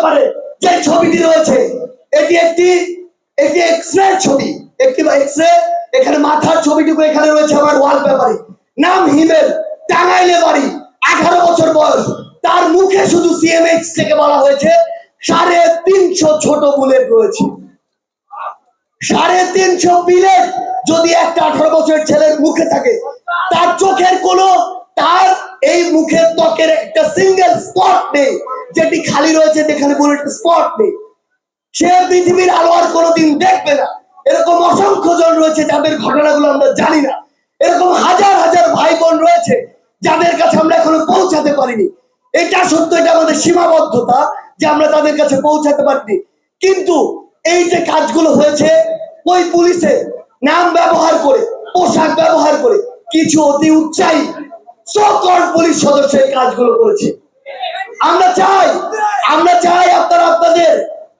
ব্যাপারে যে ছবিটি রয়েছে, এটি একটি একটি এক্সরে ছবি। একটি এক্সরে এখানে মাথার ছবিটুকু এখানে রয়েছে আমার ওয়াল পেপারে নাম হিমেল, টাঙ্গাইলে বাড়ি, আঠারো বছর বয়স। তার মুখে শুধু সিএমএইচ থেকে বলা হয়েছে, সাড়ে তিনশো ছোট বুলেট রয়েছে। সাড়ে তিনশো বিলেট যদি একটা আঠারো বছরের ছেলের মুখে থাকে, তার চোখের কোনো এই মুখের ত্বকের একটা সিঙ্গেল স্পট নেই, যেটি খালি রয়েছে যেখানে বুলেট স্পট নেই। সে পৃথিবীর আলো আর কোনোদিন দেখবে না। এরকম অসংখ্য জন রয়েছে যাদের ঘটনাগুলো আমরা জানি না। এরকম হাজার হাজার ভাই বোন রয়েছে যাদের কাছে আমরা এখনও পৌঁছাতে পারিনি। এটা সত্য, এটা আমাদের সীমাবদ্ধতা যে আমরা তাদের কাছে পৌঁছাতে পারিনি। কিন্তু এই যে কাজগুলো হয়েছে, ওই পুলিশের নাম ব্যবহার করে, পোশাক ব্যবহার করে, কিছু অতি উচ্চাই সকল পুলিশ সদস্য এই কাজগুলো করেছে। আমরা চাই আমরা চাই আপনারা আপনাদের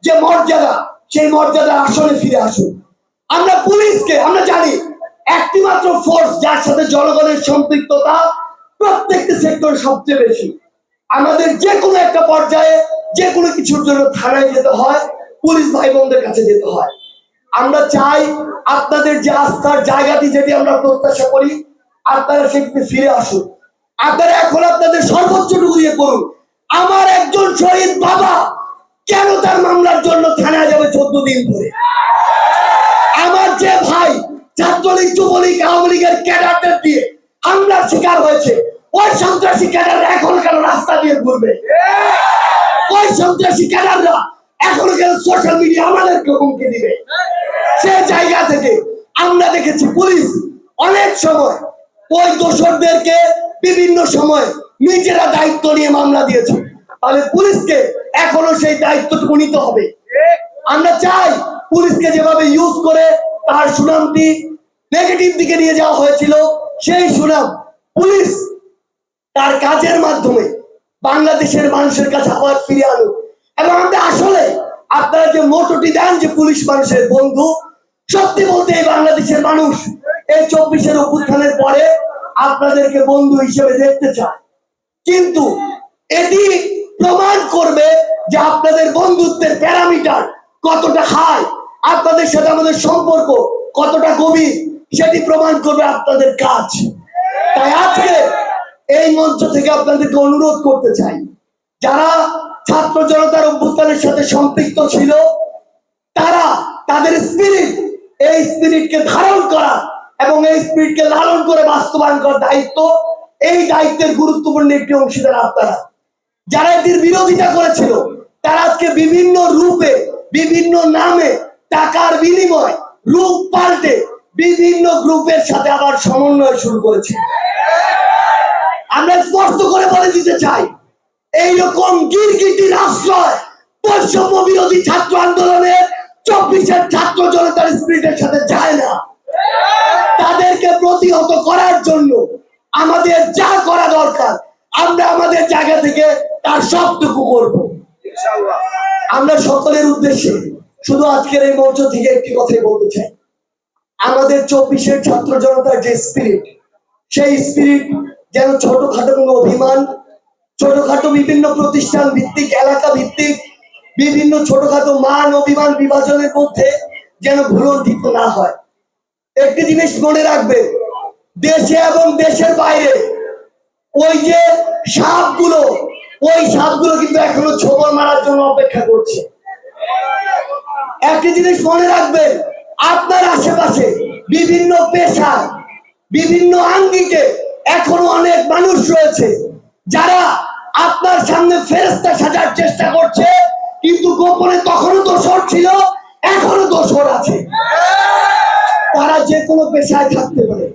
যে মর্যাদা, সেই মর্যাদা আসনে ফিরে আসুন। আমরা পুলিশকে, আমরা জানি একটি মাত্র ফোর্স যার সাথে জনগণের সম্পৃক্ততা প্রত্যেকটি সেক্টরে সবচেয়ে বেশি। আমাদের যে কোনো একটা পর্যায়ে যে কোনো কিছুর জন্য থানায় যেতে হয়, পুলিশ ভাই বোনদের কাছে যেতে হয়। আমরা চাই আপনাদের যে আস্থার জায়গাটি যেটি আমরা প্রত্যাশা করি, আপনারা সেটিতে ফিরে আসুন। আপনারা এখন আপনাদের সর্বোচ্চটুকু দিয়ে করুন আমার একজন শহীদ বাবা কেন তার মামলার জন্য থানায় যাবে চোদ্দ দিন ধরে? আমার যে ভাই ছাত্রলীগ, যুবলীগ, আওয়ামী লীগের ক্যাডারদের দিয়ে হামলার শিকার হয়েছে, ওই সন্ত্রাসী ক্যাডার এখন কেন রাস্তা দিয়ে ঘুরবে? ওই সন্ত্রাসী ক্যাডাররা এখনও কেন সোশ্যাল মিডিয়া আমাদেরকে হুমকি দিবে? সে জায়গা থেকে আমরা দেখেছি পুলিশ অনেক সময় ওই দোষরদেরকে বিভিন্ন সময় নিজেরা দায়িত্ব নিয়ে মামলা দিয়েছে। তাহলে পুলিশকে এখনও সেই দায়িত্বটুকু নিতে হবে। আমরা চাই পুলিশকে যেভাবে ইউজ করে তার সুনামটি নেগেটিভ দিকে নিয়ে যাওয়া হয়েছিল, সেই সুনাম পুলিশ তার কাজের মাধ্যমে বাংলাদেশের মানুষের কাছে আবার ফিরে আনুক। এবং আমরা আসলে আপনারা যে মোটরটি দেন যে পুলিশ মানুষের বন্ধু, সত্যি বলতে এই বাংলাদেশের মানুষ এই চব্বিশের অভ্যুত্থানের পরে আপনাদেরকে বন্ধু হিসেবে দেখতে চায় কিন্তু এটি প্রমাণ করবে যে আপনাদের বন্ধুত্বের প্যারামিটার কতটা হাই, আপনাদের সাথে আমাদের সম্পর্ক কতটা গভীর, সেটি প্রমাণ করবে আপনাদের কাজ। তাই আজকে এই মঞ্চ থেকে আপনাদেরকে অনুরোধ করতে চাই, যারা ছাত্র জনতার অভ্যুত্থানের সাথে সম্পৃক্ত ছিল, তারা তাদের স্পিরিট এই স্পিরিটকে ধারণ করা এবং এই স্পিরিটকে লালন করে বাস্তবায়ন করার দায়িত্ব, এই দায়িত্বের গুরুত্বপূর্ণ একটি অংশীদার আপনারা। যারা এটির বিরোধিতা করেছিল, তারা আজকে বিভিন্ন রূপে, বিভিন্ন নামে, টাকার বিনিময় রূপ পাল্টে বিভিন্ন গ্রুপের সাথে আবার সমন্বয় শুরু করেছে। আমরা স্পষ্ট করে বলে দিতে চাই, এইরকম গিরগিটির আশ্রয় বৈষম্য বিরোধী ছাত্র আমাদের যা করা দরকার আমরা আমাদের জায়গা থেকে তার সবটুকু করব। আমরা সকলের উদ্দেশ্যে শুধু আজকের এই মঞ্চ থেকে একটি কথাই বলতে চাই। আমাদের চব্বিশের ছাত্র জনতার যে স্পিরিট সেই স্পিরিট যেন ছোটখাটো কোনো অভিমান ছোটখাটো বিভিন্ন প্রতিষ্ঠান ভিত্তিক এলাকা ভিত্তিক বিভিন্ন ছোটখাটো মান অভিমান বিভাজনের মধ্যে যেন ভুলন্ঠিত না হয়। একটি জিনিস মনে রাখবেন দেশে এবং দেশের বাইরে। ওই যে সাপগুলো, ওই সাপগুলো কিন্তু এখনও ছোবল মারার জন্য অপেক্ষা করছে। একটি জিনিস মনে রাখবেন, আপনার আশেপাশে বিভিন্ন পেশা, বিভিন্ন আঙ্গিকে এখনও অনেক মানুষ রয়েছে, যারা আপনার সামনে ফেরেস্তা সাজার চেষ্টা করছে, কিন্তু গোপনে তখনও দোষর ছিল, এখনও দোষর আছে। তারা যে কোনো পেশায় থাকতে পারে।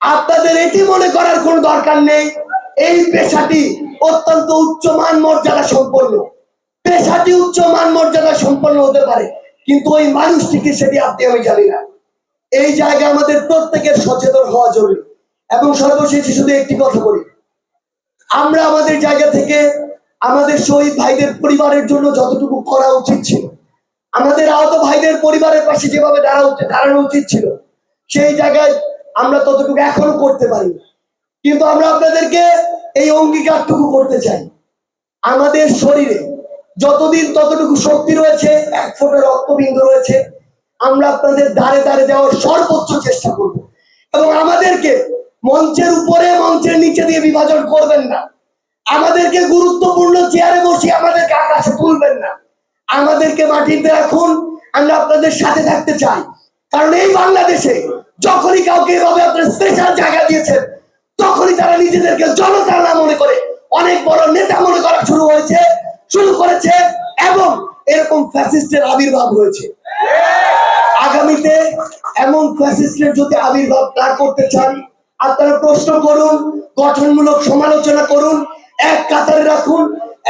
আপনাদের এটি মনে করার কোনো দরকার নেই। এই পেশাটি অত্যন্ত উচ্চ মান মর্যাদা সম্পন্ন। পেশাটি উচ্চ মান মর্যাদা সম্পন্ন হতে পারে, কিন্তু ওই মানুষটিকে সেটি আপনি, আমি জানি না। এই জায়গায় আমাদের প্রত্যেকের সচেতন হওয়া জরুরি। এবং সর্বশেষে শুধু একটি কথা বলি। আমরা আমাদের জায়গা থেকে আমাদের শহীদ ভাইদের পরিবারের জন্য যতটুকু করা উচিত ছিল, আমাদের আহত ভাইদের পরিবারের পাশে যেভাবে দাঁড়া দাঁড়ানো উচিত ছিল, সেই জায়গায় আমরা ততটুকু এখনও করতে পারি কিন্তু আমরা আপনাদেরকে এই অঙ্গীকারটুকু করতে চাই। আমাদের শরীরে যতদিন ততটুকু শক্তি রয়েছে, এক ফোঁটা রক্তবিন্দু রয়েছে, আমরা আপনাদের দাঁড়ে দাঁড়ে দেওয়ার সর্বোচ্চ চেষ্টা করব। এবং আমাদেরকে মঞ্চের উপরে, মঞ্চের নিচে দিয়ে বিভাজন করবেন না। আমাদেরকে গুরুত্বপূর্ণ চেয়ারে বসিয়ে আমাদেরকে আকাশে তুলবেন না। আমাদেরকে মাটিতে রাখুন, আমরা আপনাদের সাথে থাকতে চাই। কারণ এই বাংলাদেশে যখনই কাউকে এভাবে আপনার স্পেশাল জায়গা দিয়েছেন, তখনই তারা নিজেদেরকে জনতা না মনে করে, অনেক বড় নেতা মনে করা শুরু হয়েছে, শুরু করেছে এবং এরকম ফ্যাসিস্টের আবির্ভাব হয়েছে। আগামীতে এমন ফ্যাসিস্টের যদি আবির্ভাব না করতে চান, আপনারা প্রশ্ন করুন, গঠনমূলক সমালোচনা করুন, এক কাতারে রাখুন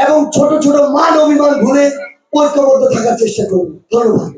এবং ছোট ছোট মান অভিমান ভুলে ঐক্যবদ্ধ থাকার চেষ্টা করুন। ধন্যবাদ।